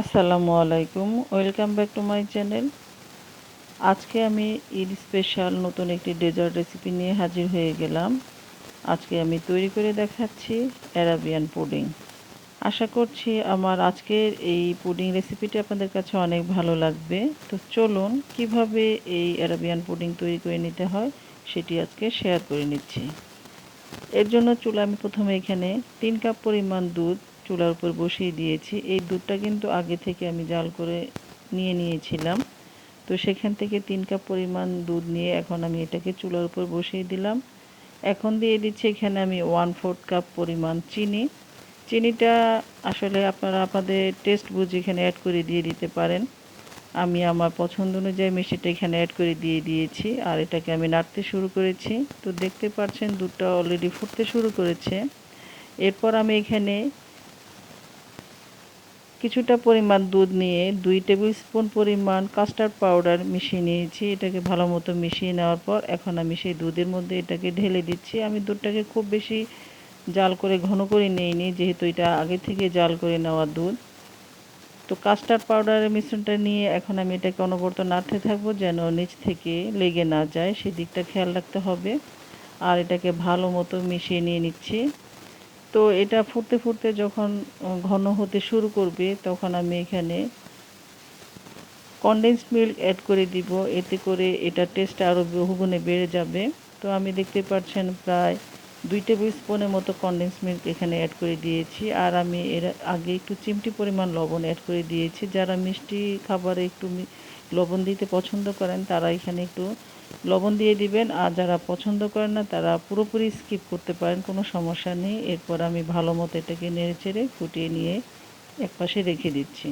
আসসালামু আলাইকুম। Welcome back to my channel আজকে আমি ঈদ স্পেশাল নতুন একটি ডেজার্ট রেসিপি নিয়ে হাজির হয়ে গেলাম। আজকে আমি তৈরি করে দেখাচ্ছি অ্যারাবিয়ান পুডিং আশা করছি আমার আজকের এই পুডিং রেসিপিটি আপনাদের কাছে অনেক ভালো লাগবে। তো চলুন, কীভাবে এই অ্যারাবিয়ান পুডিং তৈরি করে নিতে হয়, সেটি আজকে শেয়ার করে নিচ্ছি। এর জন্য চুলা আমি প্রথমে এখানে তিন কাপ পরিমাণ দুধ চুলার উপর বসিয়ে দিয়েছি। এই দুধটা কিন্তু আগে থেকে আমি জাল করে নিয়ে নিয়েছিলাম। তো সেখান থেকে তিন কাপ পরিমাণ দুধ নিয়ে এখন আমি এটাকে চুলার উপর বসিয়ে দিলাম। এখন দিয়ে দিচ্ছি এখানে আমি ওয়ান ফোর্থ কাপ পরিমাণ চিনি। চিনিটা আসলে আপনারা আপনাদের টেস্ট বুঝে এখানে অ্যাড করে দিয়ে দিতে পারেন। আমি আমার পছন্দ অনুযায়ী মিষ্টিটা এখানে অ্যাড করে দিয়ে দিয়েছি আর এটাকে আমি নাড়তে শুরু করেছি। তো দেখতে পাচ্ছেন দুধটা অলরেডি ফুটতে শুরু করেছে। এরপর আমি এখানে কিছুটা পরিমাণ দুধ নিয়ে দুই টেবিল স্পুন পরিমাণ কাস্টার্ড পাউডার মিশিয়ে নিয়েছি। এটাকে ভালো মতো মিশিয়ে নেওয়ার পর এখন আমি সেই দুধের মধ্যে এটাকে ঢেলে দিচ্ছি। আমি দুধটাকে খুব বেশি জাল করে ঘন করে নিইনি, যেহেতু এটা আগে থেকে জাল করে নেওয়া দুধ। তো কাস্টার্ড পাউডারের মিশ্রণটা নিয়ে এখন আমি এটাকে অনবরত নাড়তে থাকব যেন নিচ থেকে লেগে না যায়। সেদিকটা খেয়াল রাখতে হবে। আর এটাকে ভালো মতো মিশিয়ে নিয়ে নিচ্ছি। তো এটা ফুটতে ফুটতে যখন ঘন হতে শুরু করবে, তখন আমি এখানে কনডেন্সড মিল্ক অ্যাড করে দিব। এতে করে এটা টেস্ট আরও বহুগুণে বেড়ে যাবে। তো আমি দেখতে পাচ্ছেন প্রায় দুই টেবিল স্পুনের মতো কনডেন্স মিল্ক এখানে অ্যাড করে দিয়েছি। আর আমি এর আগে একটু চিমটি পরিমাণ লবণ অ্যাড করে দিয়েছি। যারা মিষ্টি খাবারে একটু লবণ দিতে পছন্দ করেন, তারা এখানে একটু লবণ দিয়ে দিবেন। আর যারা পছন্দ করেন না, তারা পুরোপুরি স্কিপ করতে পারেন, কোনো সমস্যা নেই। এরপর আমি ভালো মতো এটাকে নেড়ে চেড়ে ফুটিয়ে নিয়ে একপাশে রেখে দিচ্ছি।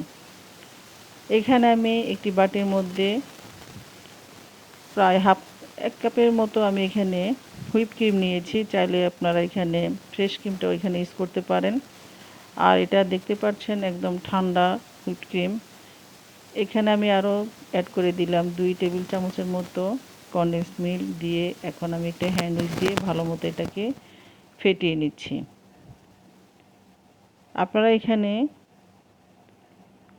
এখানে আমি একটি বাটির মধ্যে প্রায় হাফ, এক কাপের মতো আমি এখানে হুইপ ক্রিম নিয়েছি। চাইলে আপনারা এখানে ফ্রেশ ক্রিমটাও এখানে ইউজ করতে পারেন। আর এটা দেখতে পাচ্ছেন, একদম ঠান্ডা হুইপ ক্রিম। এখানে আমি আরও অ্যাড করে দিলাম দুই টেবিল চামচের মতো কনডেন্স মিল্ক দিয়ে এখন আমি একটা হ্যান্ড দিয়ে ভালো মতো এটাকে ফেটিয়ে নিচ্ছি। আপনারা এখানে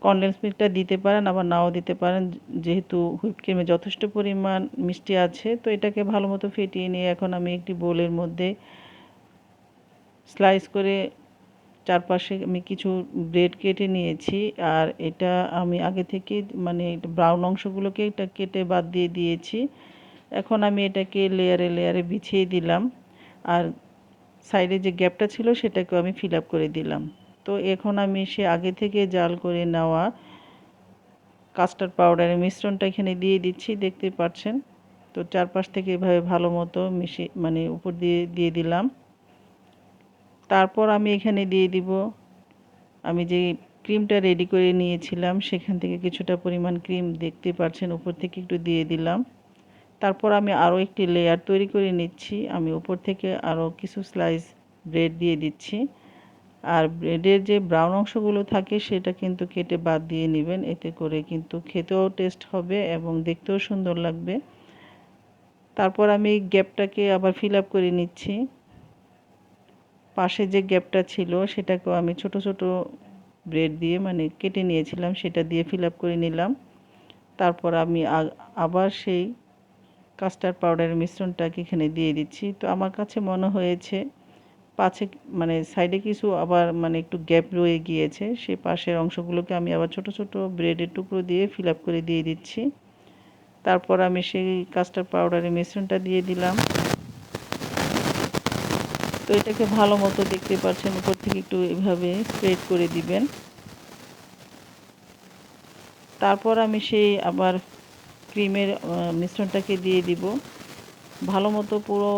কনডেন্স মিল্কটা দিতে পারেন, আবার নাও দিতে পারেন, যেহেতু হুইপ ক্রিমে যথেষ্ট পরিমাণ মিষ্টি আছে, তো এটাকে ভালো মতো ফেটিয়ে নিয়ে এখন আমি একটি বোলের মধ্যে স্লাইস করে চারপাশে আমি কিছু ব্রেড কেটে নিয়েছি, আর এটা আমি আগে থেকে মানে ব্রাউন অংশগুলোকে এটা কেটে বাদ দিয়ে দিয়েছি। এখন আমি এটাকে লেয়ারে লেয়ারে বিছিয়ে দিলাম, আর সাইডে যে গ্যাপটা ছিল সেটাকেও আমি ফিল করে দিলাম। তো এখন আমি সে আগে থেকে জাল করে নেওয়া কাস্টার্ড পাউডারের মিশ্রণটা এখানে দিয়ে দিচ্ছি, দেখতে পাচ্ছেন? তো চারপাশ থেকে এভাবে ভালো মতো মিশিয়ে মানে উপর দিয়ে দিয়ে দিলাম। তারপর আমি এখানে দিয়ে দিব। আমি যে ক্রিমটা রেডি করে নিয়েছিলাম, সেখান থেকে কিছুটা পরিমাণ ক্রিম দেখতে পাচ্ছেন, উপর থেকে একটু দিয়ে দিলাম। তারপর আমি আরও একটি লেয়ার তৈরি করে নিচ্ছি। আমি উপর থেকে আরও কিছু স্লাইস ব্রেড দিয়ে দিচ্ছি। আর ব্রেডের যে ব্রাউন অংশগুলো থাকে, সেটা কিন্তু কেটে বাদ দিয়ে নেবেন। এতে করে কিন্তু খেতেও টেস্ট হবে এবং দেখতেও সুন্দর লাগবে। তারপর আমি গ্যাপটাকে আবার ফিল আপ করে নিচ্ছি। পাশে যে গ্যাপটা ছিল, সেটাকেও আমি ছোট ছোট ব্রেড দিয়ে মানে কেটে নিয়েছিলাম, সেটা দিয়ে ফিল আপ করে নিলাম। তারপর আমি আবার সেই কাস্টার্ড পাউডারের মিশ্রণটাকে এখানে দিয়ে দিচ্ছি। তো আমার কাছে মনে হয়েছে, পাছে মানে সাইডে কিছু আবার মানে একটু গ্যাপ রয়ে গিয়েছে, সে পাশের অংশগুলোকে আমি আবার ছোট ছোট ব্রেডের টুকরো দিয়ে ফিল আপ করে দিয়ে দিচ্ছি। তারপর আমি সেই কাস্টার্ড পাউডারের মিশ্রণটা দিয়ে দিলাম। এটাকে ভালো মতো দেখতে পাচ্ছেন উপর থেকে একটু এভাবে স্প্রেড করে দিবেন। তারপর আমি সেই আবার ক্রিমের মিশ্রণটাকে দিয়ে দিব। ভালো মতো পুরো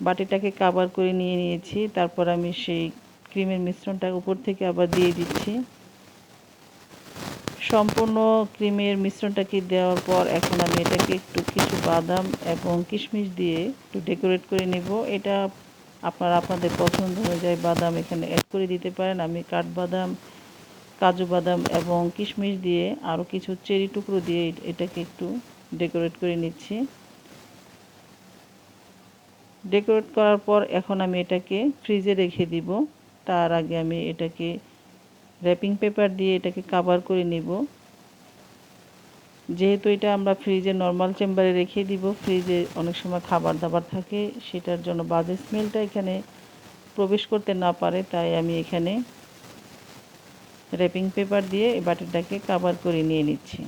বাটিটাকে কাভার করে নিয়ে নিয়েছি। তারপর আমি সেই ক্রিমের মিশ্রণটা উপর থেকে আবার দিয়ে দিচ্ছি। সম্পূর্ণ ক্রিমের মিশ্রণটাকে দেওয়ার পর এখন আমি এটাকে একটু কিছু বাদাম এবং কিশমিশ দিয়ে একটু ডেকোরেট করে নেব। এটা আপনারা, আপনাদের পছন্দ অনুযায়ী বাদাম এখানে অ্যাড করে দিতে পারেন। আমি কাঠবাদাম, কাজু বাদাম এবং কিশমিশ দিয়ে আরও কিছু চেরি টুকরো দিয়ে এটাকে একটু ডেকোরেট করে নিচ্ছি। ডেকোরেট করার পর এখন আমি এটাকে ফ্রিজে রেখে দিব। তার আগে আমি এটাকে র্যাপিং পেপার দিয়ে এটাকে কাভার করে নেব। যেহেতু এটা আমরা ফ্রিজে নর্মাল চেম্বারে রেখে দিব ফ্রিজে অনেক সময় খাবার দাবার থাকে, সেটার জন্য বাজে স্মেলটা এখানে প্রবেশ করতে না পারে, তাই আমি এখানে র্যাপিং পেপার দিয়ে এই বাটিটাকে কাভার করে নিয়ে নিচ্ছি।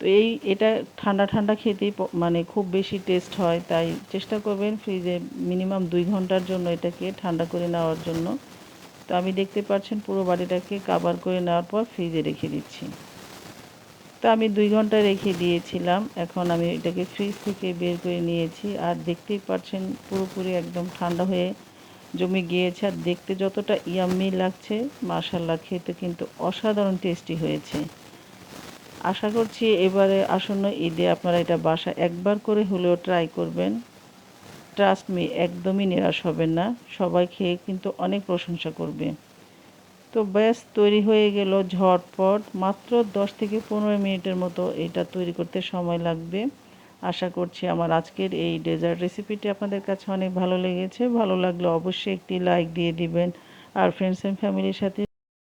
তো এই, এটা ঠান্ডা ঠান্ডা খেতেই মানে খুব বেশি টেস্ট হয়, তাই চেষ্টা করবেন ফ্রিজে মিনিমাম দুই ঘণ্টার জন্য এটাকে ঠান্ডা করে নেওয়ার জন্য। তো আমি দেখতে পাচ্ছেন পুরো বাড়িটাকে কাবার করে নেওয়ার পর ফ্রিজে রেখে দিচ্ছি। তো আমি দুই ঘণ্টা রেখে দিয়েছিলাম, এখন আমি এটাকে ফ্রিজ থেকে বের করে নিয়েছি আর দেখতেই পাচ্ছেন পুরোপুরি একদম ঠান্ডা হয়ে জমে গিয়েছে। আর দেখতে যতটা ইয়াম্মি লাগছে মাশাল্লাহ খেতে কিন্তু অসাধারণ টেস্টি হয়েছে। আশা করছি এবারে আসন্ন ঈদে আপনারা এটা বাসা একবার করে হলেও ট্রাই করবেন। ট্রাস্ট মি একদমই নিরাশ হবেন না। সবাই খেয়ে কিন্তু অনেক প্রশংসা করবে। তো ব্যাস, তৈরি হয়ে গেল ঝটপট। মাত্র দশ থেকে পনেরো মিনিটের মতো এটা তৈরি করতে সময় লাগবে। আশা করছি আমার আজকের এই ডেজার্ট রেসিপিটি আপনাদের কাছে অনেক ভালো লেগেছে। ভালো লাগলে অবশ্যই একটি লাইক দিয়ে দিবেন। আর ফ্রেন্ডস অ্যান্ড ফ্যামিলির সাথে